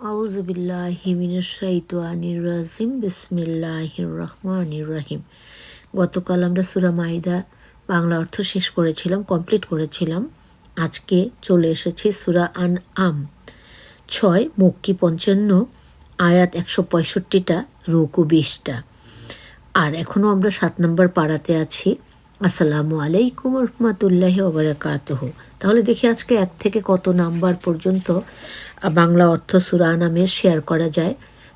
আউজবিল্লাহি মিনাশ শাইতানির রাজিম। বিসমিল্লাহির রহমানির রহিম। গতকাল আমরা সূরা মাইদা বাংলা অর্থ শেষ করেছিলাম, কমপ্লিট করেছিলাম। আজকে চলে এসেছি সূরা আন আম ছয় মক্কি পঞ্চান্ন, আয়াত একশো পঁয়ষট্টিটা, রুকু বিশটা। আর এখনও আমরা সাত নম্বর পাড়াতে আছি। আসসালামু আলাইকুম রহমতুল্লাহি ওবরাকাতহ। তাহলে দেখি আজকে এক থেকে কত নাম্বার পর্যন্ত বাংলা অর্থ সুরা নামে শেয়ার করা যায়।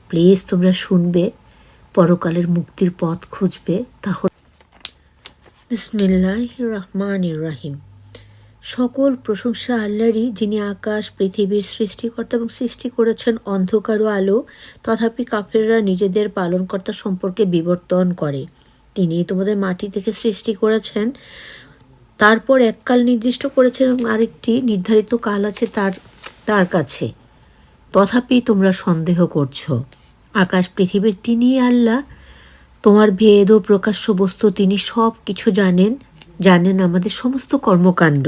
প্লিজ তোমরা শুনবে, পরকালের মুক্তির পথ খুঁজবে, তাহলে বিসমিল্লাহ রহমান রাহিম। সকল প্রশংসা আল্লাহরই, যিনি আকাশ, পৃথিবীর সৃষ্টিকর্তা এবং সৃষ্টি করেছেন, অন্ধকার ও আলো, তথাপি কাফেররা নিজেদের পালনকর্তা সম্পর্কে বিবর্তন করে। তিনি তোমাদের মাটি থেকে সৃষ্টি করেছেন। তারপর এককাল নির্দিষ্ট করেছেন এবং আরেকটি নির্ধারিত কাল আছে তার তার কাছে। তথাপি তোমরা সন্দেহ করছ। আকাশ, পৃথিবীর তিনি আল্লাহ। তোমার ভেদ ও প্রকাশ্য বস্তু তিনি সব কিছু জানেন জানেন আমাদের সমস্ত কর্মকাণ্ড।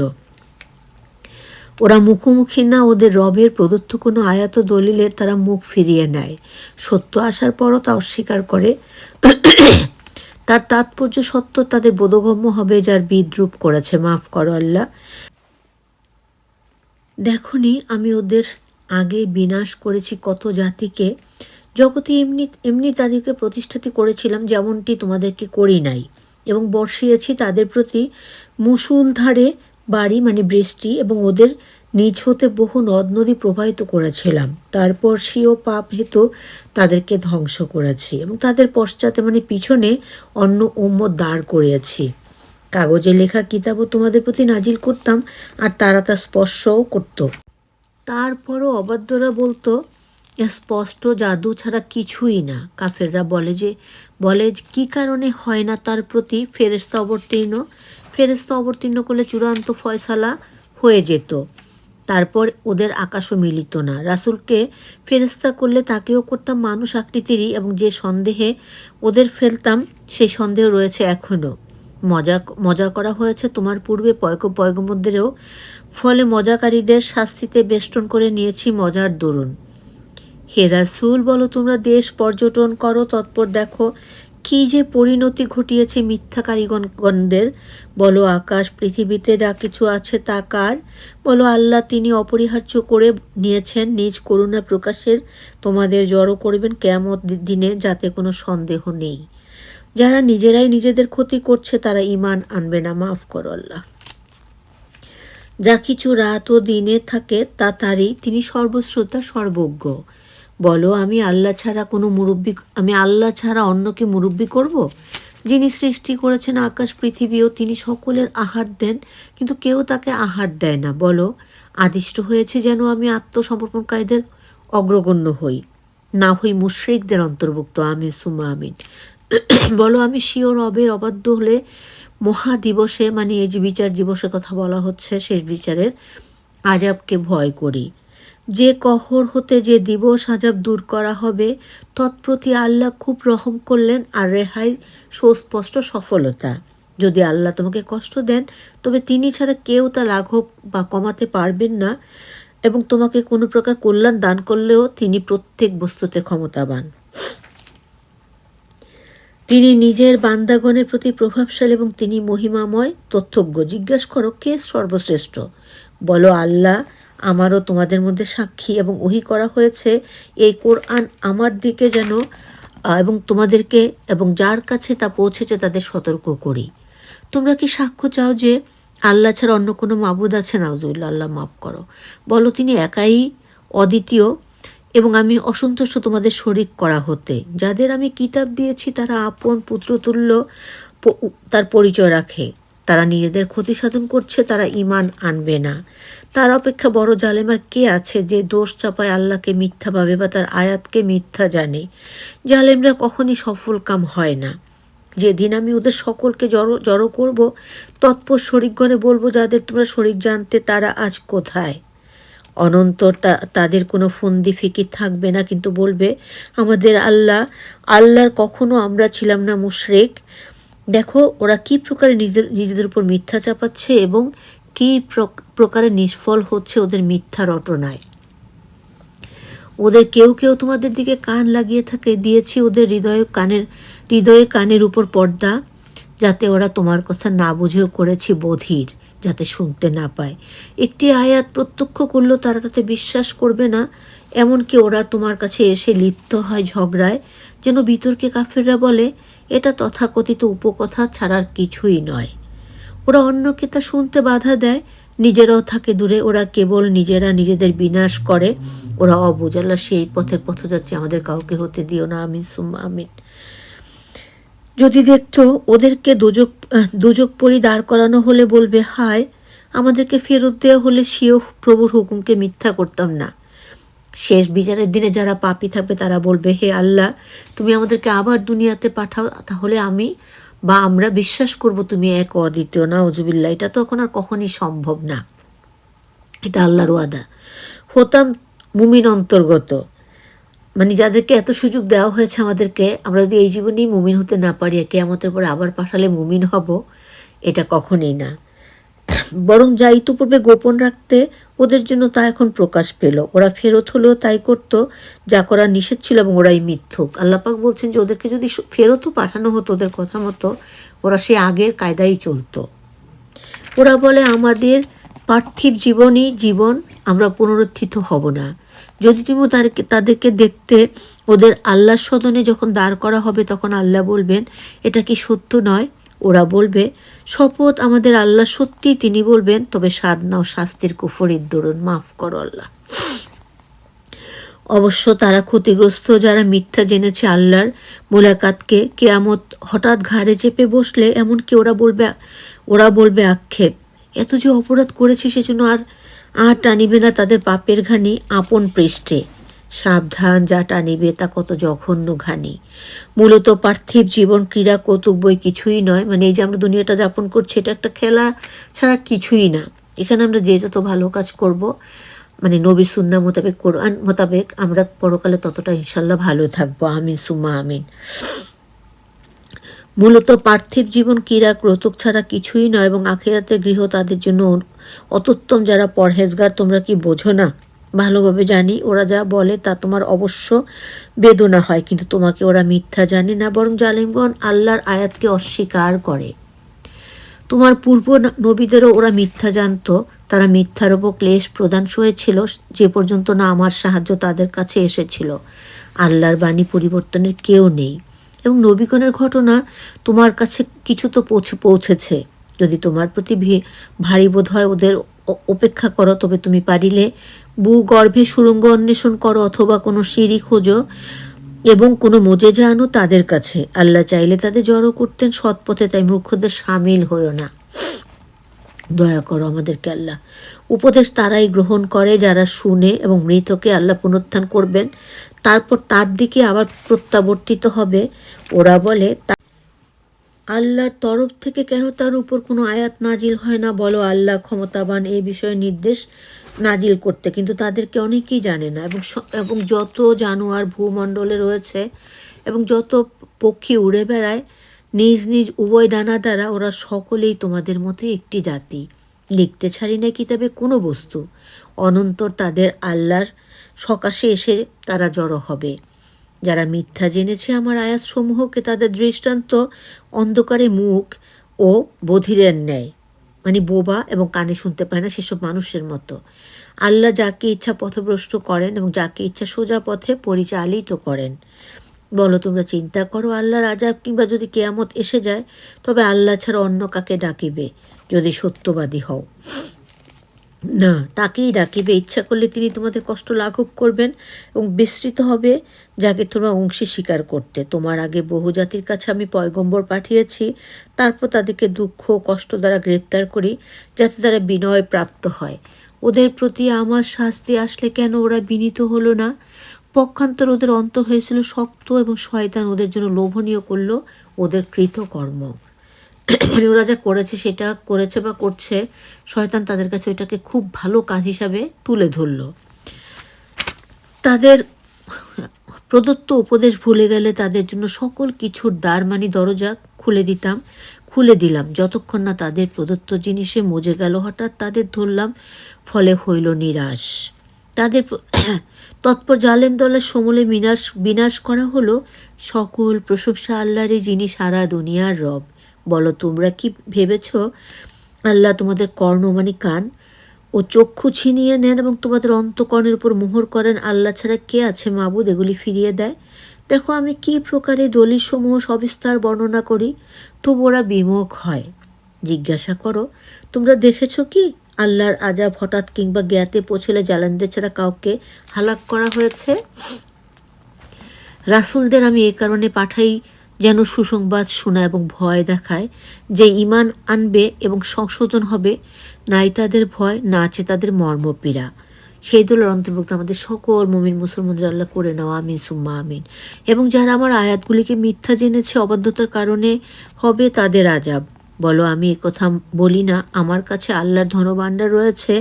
ওরা মুখোমুখি না, ওদের রবের প্রদত্ত কোনো আয়াত দলিলের তারা মুখ ফিরিয়ে নেয়। সত্য আসার পরও তা অস্বীকার করে। তার তাৎপর্য সত্য তাদের বোধগম্য হবে যার বিদ্রুপ করেছে। মাফ করো আল্লাহ। দেখনি, আমি ওদের আগে বিনাশ করেছি কত জাতিকে। জগতে এমনি এমনি তাদেরকে প্রতিষ্ঠিত করেছিলাম, যেমনটি তোমাদেরকে করি নাই। এবং বর্ষিয়েছি তাদের প্রতি মুসুলধারে বাড়ি মানে বৃষ্টি, এবং ওদের নিজ হতে বহু নদ নদী প্রবাহিত করেছিলাম। তারপর স্বীয় পাপ হেতু তাদেরকে ধ্বংস করেছি এবং তাদের পশ্চাতে মানে পিছনে অন্য উম্মত দাঁড় করিয়েছি। কাগজে লেখা কিতাবও তোমাদের প্রতি নাজিল করতাম আর তারা তা স্পর্শও করতো। তারপরও অবাধ্যরা বলতো স্পষ্ট জাদু ছাড়া কিছুই না। কাফেররা বলে যে, বলে কী কারণে হয় না তার প্রতি ফেরেস্তা অবতীর্ণ? ফেরেস্তা অবতীর্ণ করলে চূড়ান্ত ফয়সালা হয়ে যেত। তারপর ওদের আকাশও মিলিত না। রাসূলকে ফেরেস্তা করলে তাকেও করতাম মানুষ আকৃতিরই এবং যে সন্দেহে ওদের ফেলতাম, সেই সন্দেহ রয়েছে এখনও মজা মজা করা হয়েছে তোমার পূর্বে পয়ক পয়গম্বরদেরও। ফলে মজাকারীদের শাস্তিতে বেষ্টন করে নিয়েছি মজার দরুন। হে রাসূল, বলো তোমরা দেশ পর্যটন করো, তৎপর দেখো কি যে পরিণতি ঘটিয়েছে মিথ্যাকারীগণদের বলো আকাশ, পৃথিবীতে যা কিছু আছে তা কার? বলো আল্লাহ, তিনি অপরিহার্য করে নিয়েছেন, নিজ করুণা প্রকাশের তোমাদের জড়ো করবেন কেয়ামত দিনে যাতে কোনো সন্দেহ নেই। যারা নিজেরাই নিজেদের ক্ষতি করছে, তারা ইমান আনবে না। মাফ করো আল্লাহ। যা কিছু রাত ও দিনে থাকে, তা তারই, তিনি সর্বশ্রোতা, সর্বজ্ঞ। বলো, আমি আল্লাহ ছাড়া কোনো মুরব্বী, আমি আল্লাহ ছাড়া অন্যকে মুরব্বী করব? যিনি সৃষ্টি করেছেন আকাশ পৃথিবীও তিনি সকলের আহার দেন, কিন্তু কেউ তাকে আহার দেয় না। বলো, আদিষ্ট হয়েছে যেন আমি আত্মসমর্পণকারীদের অগ্রগণ্য হই, না হই মুশ্রিকদের অন্তর্ভুক্ত। আমি সুমা আমিন। বলো, আমি শিওর রবের অবাধ্য হলে মহা দিবসে মানে এই যে বিচার দিবসের কথা বলা হচ্ছে, শেষ বিচারের আজাবকে ভয় করি। যে কহর হতে যে দিবস আজাব দূর করা হবে, তৎপ্রতি আল্লাহ খুব রহম করলেন আর রেহাই সুস্পষ্ট সফলতা। যদি আল্লাহ তোমাকে কষ্ট দেন, তবে তিনি ছাড়া কেউ তা লাঘব বা কমাতে পারবেন না এবং তোমাকে কোনো প্রকার কল্যাণ দান করলেও তিনি প্রত্যেক বস্তুতে ক্ষমতাবান। তিনি নিজের বান্দাগণের প্রতি প্রভাবশালী এবং তিনি মহিমাময়, তথ্যজ্ঞ। জিজ্ঞাসা করো, কে সর্বশ্রেষ্ঠ? বলো, আল্লাহ আমারও তোমাদের মধ্যে সাক্ষী এবং ওহি করা হয়েছে। এই কোরআন আমার দিকে যেন এবং তোমাদেরকে এবং যার কাছে তা পৌঁছেছে তাদের সতর্ক করি। তোমরা কি সাক্ষ্য চাও যে আল্লাহ ছাড়া অন্য কোনো মাবুদ আছে? নাউজুবিল্লা আল্লাহ মাফ করো। বলো, তিনি একাই অদ্বিতীয় এবং আমি অসন্তুষ্ট তোমাদের শরিক করা হতে। যাদের আমি কিতাব দিয়েছি, তারা আপন, পুত্রতুল্য তার পরিচয় রাখে। তারা নিজেদের ক্ষতি সাধন করছে, তারা ইমান আনবে না। তার অপেক্ষা বড় জালেমার কে আছে যে দোষ চাপায় আল্লাহকে মিথ্যা ভাবে বা তার আয়াতকে মিথ্যা জানে? জালেমরা কখনই সফল কাম হয় না। যেদিন আমি ওদের সকলকে জড়ো জড়ো করব, তৎপর শরিকগণে বলব, যাদের তোমরা শরিক জানতে, তারা আজ কোথায়? অনন্তর তাদের কোনো ফন্দি ফিকির থাকবে না, কিন্তু বলবে, আমাদের আল্লাহ, আল্লাহর কখনো আমরা ছিলাম না মুশরেক। দেখো, ওরা কি প্রকারে নিজেদের নিজেদের উপর মিথ্যা চাপাচ্ছে এবং কি প্রক- প্রকারে নিষ্ফল হচ্ছে ওদের মিথ্যা রটনায়? ওদের কেউ কেউ তোমাদের দিকে কান লাগিয়ে থাকে, দিয়েছি ওদের হৃদয়ে কানের হৃদয়ে কানের উপর পর্দা, যাতে ওরা তোমার কথা না বুঝেও করেছি বধির, যাতে শুনতে না পায়। একটি আয়াত প্রত্যক্ষ করলেও তারা তাতে বিশ্বাস করবে না, এমনকি ওরা তোমার কাছে এসে লিপ্ত হয় ঝগড়ায়, যেন বিতর্কে কাফেররা বলে, এটা তথাকথিত উপকথা ছাড়ার কিছুই নয়। ওরা অন্যকে তা শুনতে বাধা দেয়। নিজেরাও থাকে দূরে। ওরা কেবল নিজেরা নিজেদের বিনাশ করে। ওরা অবুঝ সেই পথে পথযাত্রী, আমাদের কাউকে হতে দিও না। আমিন, সুম্মা, আমিন। যদি দেখতো ওদেরকে দুজক দুজক পরি দাঁড় করানো হলে বলবে, হায়, আমাদেরকে ফেরত দেওয়া হলে সেও প্রভুর হুকুমকে মিথ্যা করতাম না। শেষ বিচারের দিনে যারা পাপি থাকবে, তারা বলবে, হে আল্লাহ, তুমি আমাদেরকে আবার দুনিয়াতে পাঠাও, তাহলে আমি বা আমরা বিশ্বাস করব তুমি এক অদ্বিতীয় না অজুবিল্লা এটা তো এখন আর কখনই সম্ভব না। এটা আল্লাহর ওয়াদা। হতাম মুমিন অন্তর্গত। মানে যাদেরকে এত সুযোগ দেওয়া হয়েছে আমাদেরকে, আমরা যদি এই জীবনেই মুমিন হতে না পারি কেয়ামতের পরে আবার পাঠালে মুমিন হব, এটা কখনই না। বরং যা ইতোপূর্বে গোপন রাখতে ওদের জন্য তা এখন প্রকাশ পেল। ওরা ফেরত হলেও তাই করতো, যা করা নিষেধ ছিল এবং ওরাই মিথ্যুক। আল্লাপাক বলছেন যে ওদেরকে যদি ফেরতও পাঠানো হতো ওদের কথা মতো, ওরা সে আগের কায়দাই চলতো। ওরা বলে, আমাদের পার্থিব জীবনই জীবন, আমরা পুনরুত্থিত হব না। যদি তুমি তাদেরকে তাদেরকে দেখতে ওদের আল্লাহ সদনে যখন দাঁড় করা হবে, তখন আল্লাহ বলবেন, এটা কি সত্য নয়? ওরা বলবে, শপথ আমাদের আল্লাহ সত্যি তিনি বলবেন, তবে সাদ নাও শাস্তির কুফরির দরুন, মাফ করো আল্লাহ। অবশ্য তারা ক্ষতিগ্রস্ত যারা মিথ্যা জেনেছে আল্লাহর মোলাকাতকে, কেয়ামত হঠাৎ ঘাড়ে চেপে বসলে এমনকি ওরা বলবে ওরা বলবে আক্ষেপ, এত যে অপরাধ করেছে সেজন্য আর আর টানিবে না তাদের পাপের ঘানি আপন পৃষ্ঠে। সাবধান, যা টানিবে তা কত জঘন্য ঘানি। মূলত পার্থিব জীবন, ক্রীড়া বই কিছুই নয়। মানে এই যে আমরা দুনিয়াটা যাপন করছি, এটা একটা খেলা ছাড়া কিছুই না। এখানে আমরা যে যত ভালো কাজ করব মানে নবী সুন্না মোতাবেক, কোরআন মোতাবেক, আমরা পরকালে ততটা ইনশাল্লাহ ভালো থাকব। আমিন, সুম্মা, আমিন। মূলত পার্থিব জীবন, ক্রীড়া ক্রতুক ছাড়া কিছুই নয় এবং আখেরাতের গৃহ তাদের জন্য অতোত্তম যারা পরহেজগার, তোমরা কি বোঝো না? ভালোভাবে জানি, ওরা যা বলে তা তোমার অবশ্য বেদনা হয়, কিন্তু তোমাকে ওরা মিথ্যা জানে না, বরং জালিমগণ আল্লাহর আয়াতকে অস্বীকার করে। তোমার পূর্ব নবীদেরও ওরা মিথ্যা জানতো, তারা মিথ্যার ওপর ক্লেশ প্রদান হয়েছিল যে পর্যন্ত না আমার সাহায্য তাদের কাছে এসেছিল। আল্লাহর বাণী পরিবর্তনের কেউ নেই। এবং নবীগণের ঘটনা তোমার কাছে কিছু তো পৌঁছে, পৌঁছেছে। যদি তোমার প্রতি ভারী বোধ হয় ওদের অপেক্ষা করো, তবে তুমি পারিলে। বু গর্ভে সুরঙ্গ অন্বেষণ করো, অথবা কোনো সিঁড়ি খোঁজো, এবং কোনো মোজেজা আনো তাদের কাছে। আল্লাহ চাইলে তাদের জড়ো করতেন সৎপথে, তাই মূর্খদের সামিল হইও না। দয়া করো আমাদেরকে আল্লাহ। উপদেশ তারাই গ্রহণ করে, যারা শুনে এবং মৃতকে আল্লাহ পুনরুত্থান করবেন। তারপর তার দিকে আবার প্রত্যাবর্তিত হবে। ওরা বলে আল্লাহর তরফ থেকে কেন তার উপর কোনো আয়াত নাজিল হয় না? বলো, আল্লাহ ক্ষমতাবান এই বিষয়ে নির্দেশ নাজিল করতে। কিন্তু তাদেরকে অনেকেই জানে না। এবং এবং যত জানোয়ার ভূমণ্ডলে রয়েছে এবং যত পক্ষী উড়ে বেড়ায়, নিজ নিজ উভয় ডানা দ্বারা ওরা সকলেই তোমাদের মতো একটি জাতি। লিখতে ছাড়ি না কিতাবে কোনো বস্তু। অনন্তর তাদের আল্লাহর সকাশে এসে তারা জড়ো হবে। যারা মিথ্যা জেনেছে আমার আয়াতসমূহকে তাদের দৃষ্টান্ত অন্ধকারে মুখ ও বধিরের ন্যায়। মানে বোবা এবং কানে শুনতে পায় না সেসব মানুষের মতো। আল্লাহ যাকে ইচ্ছা পথভ্রষ্ট করেন এবং যাকে ইচ্ছা সোজা পথে পরিচালিত করেন। বলো তোমরা চিন্তা করো, আল্লাহর আজাব কিংবা যদি কেয়ামত এসে যায়, তবে আল্লাহ ছাড়া অন্য কাকে ডাকিবে যদি সত্যবাদী হও? না, তাকেই ডাকিবে। ইচ্ছা করলে তিনি তোমাদের কষ্ট লাঘব করবেন এবং বিস্তৃত হবে, যাকে তোমরা অংশে স্বীকার করতে। তোমার আগে বহু জাতির কাছে আমি পয়গম্বর পাঠিয়েছি, তারপর তাদেরকে দুঃখ কষ্ট দ্বারা গ্রেপ্তার করি, যাতে তারা বিনয় প্রাপ্ত হয়। ওদের প্রতি আমার শাস্তি আসলে কেন ওরা বিনীত হলো না? পক্ষান্তর ওদের অন্তর হয়েছিল শক্ত এবং শয়তান ওদের জন্য লোভনীয় করল, ওদের কৃতকর্ম। ওরা যা করেছে, সেটা করেছে বা করছে, শয়তান তাদের কাছে ওইটাকে খুব ভালো কাজ হিসাবে তুলে ধরল। তাদের প্রদত্ত উপদেশ ভুলে গেলে তাদের জন্য সকল কিছুর দ্বার মানি দরজা খুলে দিতাম, খুলে দিলাম। যতক্ষণ না তাদের প্রদত্ত জিনিসে মজে গেল, হঠাৎ তাদের ধরলাম, ফলে হইল নিরাশ। তাদের তৎপর জালেম দলের সমূলে বিনাশ বিনাশ করা হলো সকল প্রশংসা আল্লাহরই যিনি সারা দুনিয়ার রব। বলো, তোমরা কি ভেবেছ আল্লাহ তোমাদের কর্ণ মানে কান? ও চক্ষু ছিনিয়ে নেন এবং তোমাদের অন্তকর্ণের উপর মোহর করেন। আল্লাহ ছাড়া কে আছে মাবুদ? এগুলি ফিরিয়ে দেয়। দেখো, আমি কী প্রকারে দলিলসমূহ সবিস্তার বর্ণনা করি? তবু ওরা বিমুখ হয়। জিজ্ঞাসা করো, তোমরা দেখেছ কি? আল্লাহর আজাব হঠাৎ কিংবা জ্ঞাতে পৌঁছলে জালানদের ছাড়া কাউকে হালাক করা হয়েছে? রাসূলদের আমি এ কারণে পাঠাই যেন সুসংবাদ, শোনা এবং ভয় দেখায় যে ইমান আনবে এবং সংশোধন হবে, নাই তাদের ভয়, না আছে তাদের মর্মপীড়া। সেই দলের অন্তর্ভুক্ত আমাদের সকল মুমিন মুসলমানদের আল্লাহ করে নেওয়া আমিন, সুম্মা, আমিন। এবং যারা আমার আয়াতগুলিকে মিথ্যা জেনেছে, অবাধ্যতার কারণে হবে তাদের আজাব বলো, আমি কথা বলি না, আমার কাছে আল্লাহর ধনভাণ্ডার রয়েছে।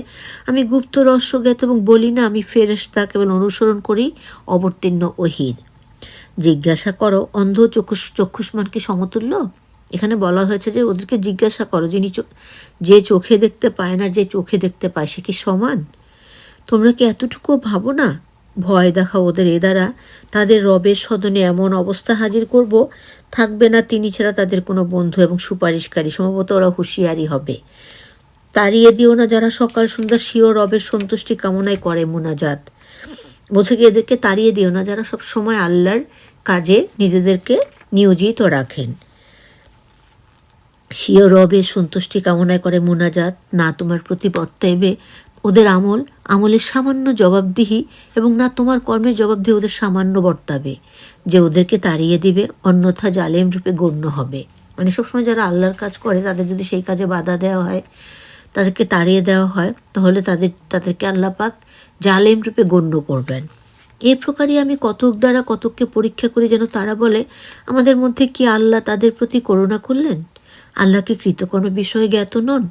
আমি গুপ্ত রহস্যজ্ঞাত এবং বলি না, আমি ফেরেশতা কেবল অনুসরণ করি, অবতীর্ণ ওহির জিজ্ঞাসা করো, অন্ধ চক্ষুষ, চক্ষুষ্মানকে সমতুল্য? এখানে বলা হয়েছে যে ওদেরকে জিজ্ঞাসা করো, যিনি যে চোখে দেখতে পায় না, যে চোখে দেখতে পায়, সে কি সমান? তোমরা কি এতটুকু ভাবো না? ভয় দেখা ওদের এ দ্বারা। তাদের রবের সদনে এমন অবস্থা হাজির করব, থাকবে না তিনি ছাড়া তাদের কোনো বন্ধু এবং সুপারিশকারী, সম্ভবত ওরা হুঁশিয়ারি হবে। তাড়িয়ে দিও না যারা সকাল সন্ধ্যা সিও রবের সন্তুষ্টি কামনায় করে মোনাজাত। বলছে কি, এদেরকে তাড়িয়ে দিও না, যারা সব সময় আল্লাহর কাজে নিজেদেরকে নিয়োজিত রাখেন। সিও রবে, সন্তুষ্টি কামনায় করে মোনাজাত, না তোমার প্রতি বর্তাইবে ওদের আমল আমলের সামান্য জবাবদিহি এবং না তোমার কর্মের জবাবদিহি ওদের সামান্য বর্তাবে, যে ওদেরকে তাড়িয়ে দিবে, অন্যথা জালেম রূপে গণ্য হবে। মানে সবসময় যারা আল্লাহর কাজ করে, তাদের যদি সেই কাজে বাধা দেওয়া হয় তাদেরকে তাড়িয়ে দেওয়া হয়, তাহলে তাদের, তাদেরকে আল্লাহ পাক জালেম রূপে গণ্য করবেন। এই প্রকারই আমি কতক দ্বারা কতককে পরীক্ষা করি যেন তারা বলে, আমাদের মধ্যে কি আল্লাহ তাদের প্রতি করুণা করলেন? আল্লাহকে কৃতকর্ম বিষয়ে জ্ঞাত নন?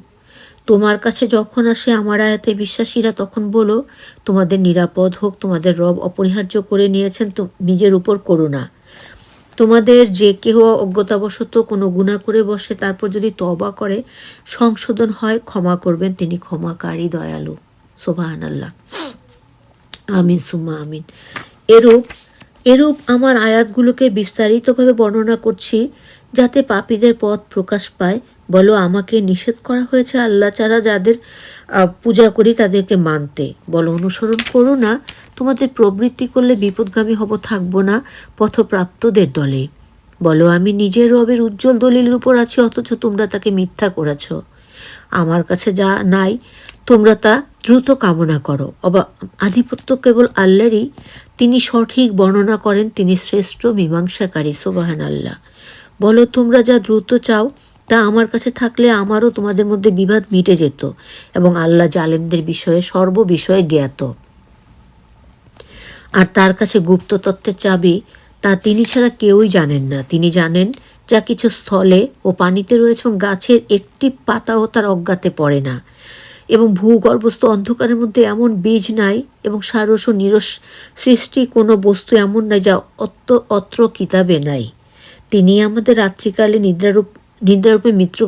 তোমার কাছে যখন আসে আমার আয়াতে বিশ্বাসীরা তখন বলো, তোমাদের নিরাপদ হোক, তোমাদের রব অপরিহার্য করে নিয়েছেন, তো নিজের উপর করুণা। তোমাদের যে কেহ অজ্ঞতাবশত কোনো গুণা করে বসে, তারপর যদি তবা করে, সংশোধন হয়, ক্ষমা করবেন তিনি ক্ষমাকারী, দয়ালু। সোবাহান আল্লাহ আমিন, সুম্মা আমিন। এরূপ এরূপ আমার আয়াতগুলোকে বিস্তারিতভাবে বর্ণনা করছি, যাতে পাপীদের পথ প্রকাশ পায়। বলো, আমাকে নিষেধ করা হয়েছে আল্লাহ ছাড়া যাদের পূজা করি তাদেরকে মানতে। বলো, অনুসরণ করো না তোমাদের প্রবৃত্তি করলে বিপদগামী হব, থাকব না পথপ্রাপ্তদের দলে। বলো, আমি নিজের রবের উজ্জ্বল দলিলের উপর আছি, অথচ তোমরা তাকে মিথ্যা করেছ। আমার কাছে যা নাই, তোমরা তা দ্রুত কামনা করো। অবা, আধিপত্য কেবল আল্লাহরই। তিনি সঠিক বর্ণনা করেন, তিনি শ্রেষ্ঠ মীমাংসাকারী সোবাহান আল্লাহ বলো, তোমরা যা দ্রুত চাও, তা আমার কাছে থাকলে আমারও তোমাদের মধ্যে বিবাদ মিটে যেত, এবং আল্লাহ জালেমদের বিষয়ে সর্ব বিষয়ে জ্ঞাত। আর তার কাছে গুপ্ত তত্ত্বের চাবি তা তিনি ছাড়া কেউই জানেন না। তিনি জানেন যা কিছু স্থলে ও পানিতে রয়েছে এবং গাছের একটি পাতাও তার অজ্ঞাতে পড়ে না। এবং ভূগর্ভস্থ অন্ধকারের মধ্যে এমন বীজ নাই এবং সারস ও নিরস সৃষ্টি কোনো বস্তু এমন নাই যা অত্র অত্র কিতাবে নাই। তিনি আমাদের রাত্রিকালে নিদ্রারূপ নিদ্রারূপে মৃত্যু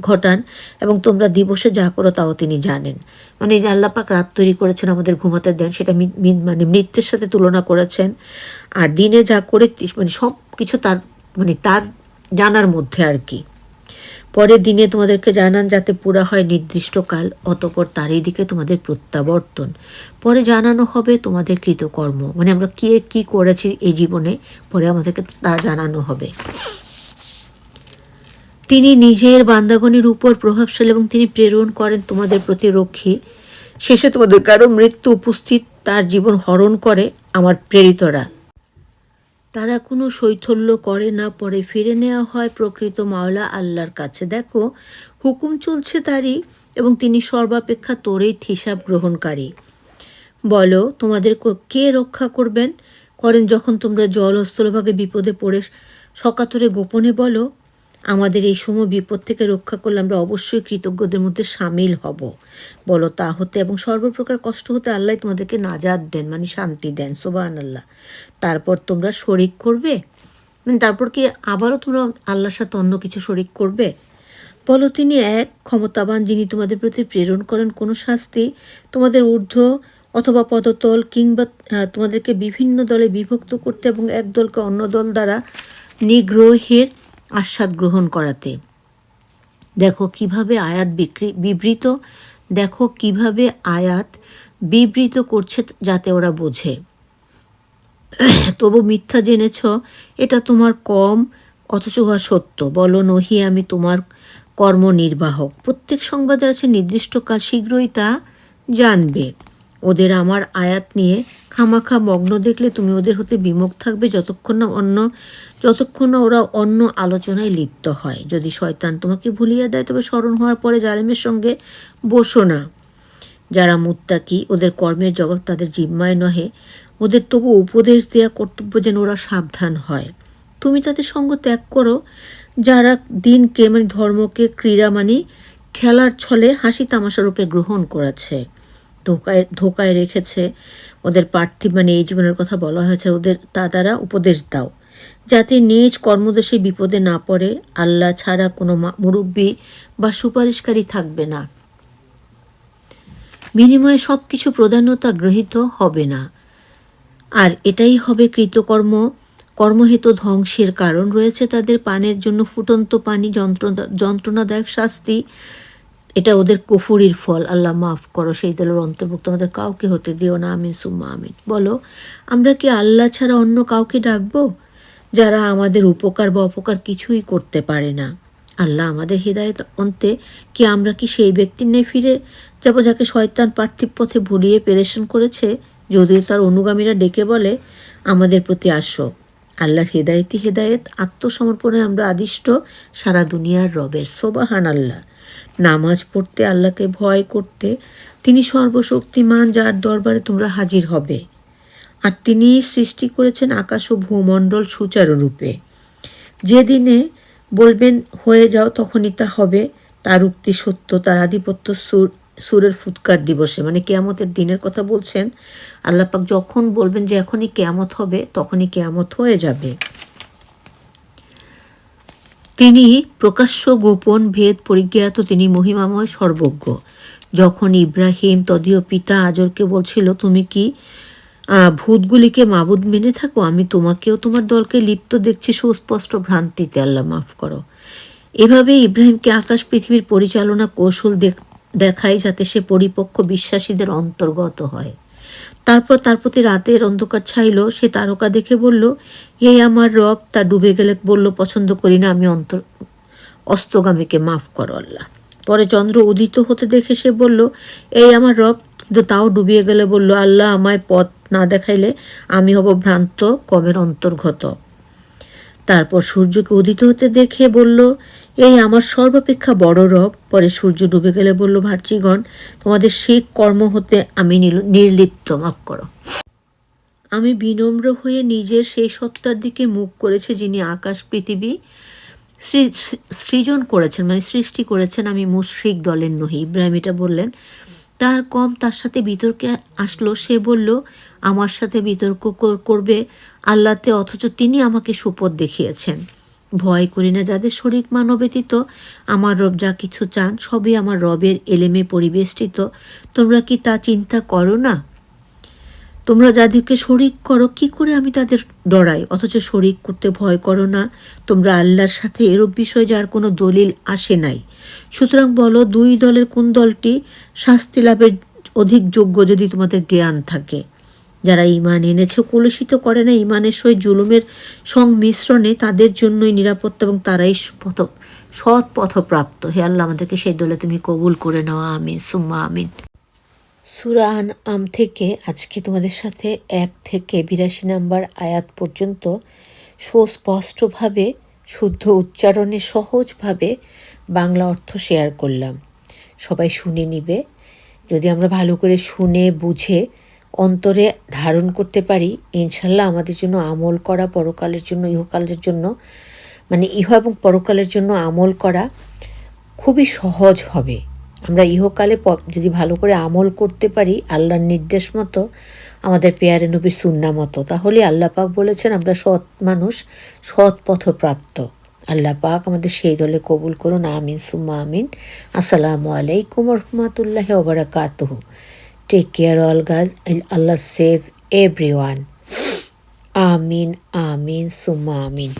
ঘটান এবং তোমরা দিবসে যা করো তাও তিনি জানেন। মানে এই যে আল্লাপাক রাত তৈরি করেছেন, আমাদের ঘুমাতে দেন, সেটা মানে মৃত্যুর সাথে তুলনা করেছেন। আর দিনে যা করে মানে সব কিছু তার মানে তার জানার মধ্যে আর কি। পরের দিনে তোমাদেরকে জানান যাতে পুরা হয় নির্দিষ্ট কাল অতপর তারই দিকে তোমাদের প্রত্যাবর্তন। পরে জানানো হবে তোমাদের কৃতকর্ম। মানে আমরা কে কি করেছি এই জীবনে, পরে আমাদেরকে তা জানানো হবে। তিনি নিজের বান্দাগণের উপর প্রভাবশালী এবং তিনি প্রেরণ করেন তোমাদের প্রতি রক্ষী। শেষে তোমাদের কারও মৃত্যু উপস্থিত, তার জীবন হরণ করে আমার প্রেরিতরা। তারা কোনো শৈথল্য করে না, পরে ফিরে নেওয়া হয় প্রকৃত মাওলা আল্লাহর কাছে। দেখো, হুকুম চলছে তারই এবং তিনি সর্বাপেক্ষা তোরেই হিসাব গ্রহণকারী। বলো, তোমাদের কে রক্ষা করবেন? করেন যখন তোমরা জল ও স্থলভাগে বিপদে পড়ে, সকাতরে গোপনে বলো আমাদের এই সময় বিপদ থেকে রক্ষা করলে আমরা অবশ্যই কৃতজ্ঞদের মধ্যে সামিল হব। বলো, তা হতে এবং সর্বপ্রকার কষ্ট হতে আল্লাহ তোমাদেরকে নাজাদ দেন মানে শান্তি দেন সোবান আল্লাহ তারপর তোমরা শরিক করবে? মানে তারপর কি আবারও তোমরা আল্লাহর সাথে অন্য কিছু শরিক করবে? বলো, তিনি এক ক্ষমতাবান যিনি তোমাদের প্রতি প্রেরণ করেন, কোনো শাস্তি তোমাদের ঊর্ধ্ব অথবা পদতল কিংবা তোমাদেরকে বিভিন্ন দলে বিভক্ত করতে এবং এক দলকে অন্য দল দ্বারা নিগ্রহের আস্বাদ গ্রহণ করাতে। দেখো কীভাবে আয়াত বিক্রি, বিবৃত। দেখো কীভাবে আয়াত বিবৃত করছে যাতে ওরা বোঝে। তবু মিথ্যা জেনেছ, এটা তোমার কম, অথচ উহা সত্য। বলো নহি, আমি তোমার কর্ম নির্বাহক প্রত্যেক সংবাদে আছে নির্দিষ্ট কাল শীঘ্রই তা জানবে। ওদের আমার আয়াত নিয়ে খামাখা মগ্ন দেখলে তুমি ওদের হতে বিমুখ থাকবে যতক্ষণ না অন্য, যতক্ষণ না ওরা অন্য আলোচনায় লিপ্ত হয়। যদি শয়তান তোমাকে ভুলিয়ে দেয়, তবে স্মরণ হওয়ার পরে জালেমের সঙ্গে বসো না। যারা মুত্তাকি, ওদের কর্মের জবাব তাদের জিম্মায় নহে। ওদের তবু উপদেশ দেওয়া কর্তব্য যেন ওরা সাবধান হয়। তুমি তাদের সঙ্গ ত্যাগ করো। যারা দিনকে মানে ধর্মকে ক্রীড়া মানে খেলার ছলে হাসি তামাশা রূপে গ্রহণ করেছে। ধোকায় ধোকায় রেখেছে। ওদের পার্থিব মানে এই জীবনের কথা বলা হয়েছে। ওদের তা দ্বারা উপদেশ দাও। যাতে নিজ কর্মদেশে বিপদে না পড়ে, আল্লাহ ছাড়া কোনো মুরব্বী বা সুপারিশকারী থাকবে না। বিনিময়ে সব কিছু প্রধানতা গৃহীত হবে না। আর এটাই হবে কৃতকর্ম। কর্মহেতু ধ্বংসের কারণ রয়েছে তাদের পানের জন্য ফুটন্ত পানি, যন্ত্রণা যন্ত্রণাদায়ক শাস্তি। এটা ওদের কুফুরির ফল, আল্লাহ মাফ করো, সেই দলের অন্তর্ভুক্ত, আমাদের কাউকে হতে দিও না, আমিন, সুম্মা, আমিন। বলো, আমরা কি আল্লাহ ছাড়া অন্য কাউকে ডাকবো, যারা আমাদের উপকার বা অপকার কিছুই করতে পারে না? আল্লাহ আমাদের হৃদায়ত অন্তে, কি আমরা কি সেই ব্যক্তির নেই ফিরে যাব, যাকে শয়তান পার্থিব পথে ভুলিয়ে পেরেশন করেছে? যদিও তার অনুগামীরা ডেকে বলে, আমাদের প্রতি আসো। আল্লাহর হেদায়েতি হেদায়েত, আত্মসমর্পণে আমরা আদিষ্ট সারা দুনিয়ার রবের। সোবাহান আল্লাহ নামাজ পড়তে, আল্লাহকে ভয় করতে, তিনি সর্বশক্তিমান যার দরবারে তোমরা হাজির হবে। আর তিনি সৃষ্টি করেছেন আকাশ ও ভূমণ্ডল সুচারুরূপে যেদিনে বলবেন, হয়ে যাও, তখনই তা হবে। তার উক্তি সত্য। তার আধিপত্য সুর, সুরের ফুৎকার দিবসে। মানে কেয়ামতের দিনের কথা বলছেন। আল্লাপাক যখন বলবেন যে এখনই কেয়ামত হবে, তখনই কেয়ামত হয়ে যাবে। তিনি প্রকাশ্য গোপন ভেদ পরিজ্ঞাত তিনি মহিমাময় সর্বজ্ঞ। যখন ইব্রাহিম তদীয় পিতা আজরকে বলছিল, তুমি কি ভূতগুলিকে মাবুদ মেনে থাকো? আমি তোমাকেও তোমার দলকে লিপ্ত দেখছি, সুস্পষ্ট ভ্রান্তিতে আল্লাহ মাফ করো। এভাবে ইব্রাহিমকে আকাশ পৃথিবীর পরিচালনা কৌশল দেখ- দেখায় যাতে সে পরিপক্ক বিশ্বাসীদের অন্তর্গত হয়। তারপর তার প্রতি রাতের অন্ধকার ছাইল। সে তারকা দেখে বলল হে আমার রব, তা ডুবে গেলে বলল, পছন্দ করি না আমি অন্তর, অস্তগামীকে মাফ করো আল্লাহ। পরে চন্দ্র উদিত হতে দেখে সে বলল, এই আমার রব, কিন্তু তাও ডুবিয়ে গেলে বলল, আল্লাহ আমায় পথ না দেখাইলে আমি হব ভ্রান্ত কমের অন্তর্গত। তারপর সূর্যকে উদিত হতে দেখে বলল এই আমার সর্বাপেক্ষা বড় রব। পরে সূর্য ডুবে গেলে বলল, ভাতৃগণ, তোমাদের সেই কর্ম হতে আমি নির্লিপ্ত, মাফ করো। আমি বিনম্র হয়ে নিজের সেই সত্তার দিকে মুখ করেছে যিনি আকাশ, পৃথিবী সৃজন করেছেন মানে সৃষ্টি করেছেন। আমি মুশরিক দলের নহি। ইব্রাহিম এটা বললেন। তার কম তার সাথে বিতর্কে আসলো। সে বলল, আমার সাথে বিতর্ক করবে আল্লাহতে, অথচ তিনি আমাকে সুপথ দেখিয়েছেন। ভয় করি না, যাদের শরিক মানব ব্যতীত আমার রব যা কিছু চান, সবই আমার রবের এলেমে পরিবেষ্টিত। তোমরা কি তা চিন্তা করো না? তোমরা যাদেরকে শরিক করো, কি করে আমি তাদের ডরাই? অথচ শরিক করতে ভয় করো না। তোমরা আল্লাহর সাথে এরূপ বিষয়ে যার কোনো দলিল আসে নাই। সুতরাং বলো, দুই দলের কোন দলটি শাস্তি লাভের অধিক যোগ্য যদি তোমাদের জ্ঞান থাকে? যারা ইমান এনেছে, কলুষিত করে না ইমানের সহিত জুলুমের সংমিশ্রণে তাদের জন্যই নিরাপত্তা এবং তারাই পথ, সৎ পথপ্রাপ্ত। হে আল্লাহ, আমাদেরকে সেই দলে তুমি কবুল করে নাও। আমিন, সুম্মা আমিন। সুরান আম থেকে আজকে তোমাদের সাথে এক থেকে বিরাশি নাম্বার আয়াত পর্যন্ত সুস্পষ্টভাবে, শুদ্ধ উচ্চারণে সহজভাবে বাংলা অর্থ শেয়ার করলাম। সবাই শুনে নিবে। যদি আমরা ভালো করে শুনে, বুঝে অন্তরে ধারণ করতে পারি, ইনশাল্লাহ আমাদের জন্য আমল করা পরকালের জন্য, ইহকালের জন্য মানে ইহ এবং পরকালের জন্য আমল করা খুবই সহজ হবে। আমরা ইহকালে যদি ভালো করে আমল করতে পারি, আল্লাহর নির্দেশ মতো, আমাদের পেয়ারে নবীর সুন্না মতো, তাহলে আল্লাহ পাক বলেছেন, আমরা সৎ মানুষ, সৎ পথপ্রাপ্ত। আল্লাহ পাক আমাদের সেই দলে কবুল করুন, আমিন, সুম্মা আমিন। আসসালামু আলাইকুম রহমতুল্লাহ ওবরাকাতহু Take care, all guys, and Allah save everyone. Amin, Amin, Summa Amin.